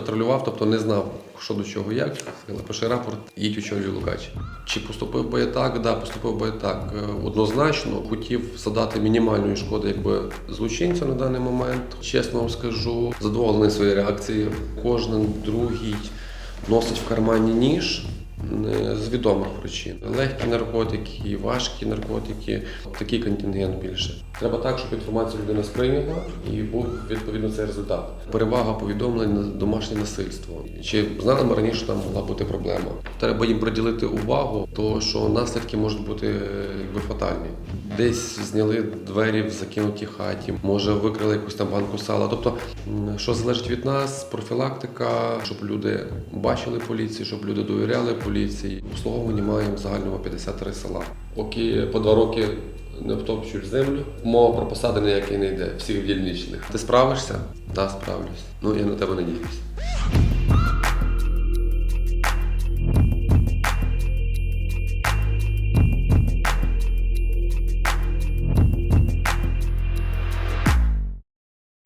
патрулював, тобто не знав, що до чого як. Пише рапорт, їдь у очолюй Лукач. Чи поступив би я так? Да, поступив би я так. Е, Однозначно хотів задати мінімальної шкоди якби злочинцю на даний момент. Чесно вам скажу, задоволений своєю реакцією. Кожен другий носить в кармані ніж. Не З відомих причин легкі наркотики, важкі наркотики, такий контингент більше. Треба так, щоб інформацію людина сприйняла і був відповідно цей результат. Перевага повідомлень на домашнє насильство. Чи знали ми раніше, що там могла бути проблема? Треба їм приділити увагу, тому що наслідки можуть бути е, якби фатальні. Десь зняли двері в закинутій хаті, може викрили якусь там банку сала. Тобто, що залежить від нас, профілактика, щоб люди бачили поліцію, щоб люди довіряли поліції. Обслуговування маємо загального 53 села. Поки по два роки не втопчуєш землю, мова про посади ніякі не йде, всіх вільничних. Ти справишся? Так, справлюсь. Ну я на тебе надіюсь.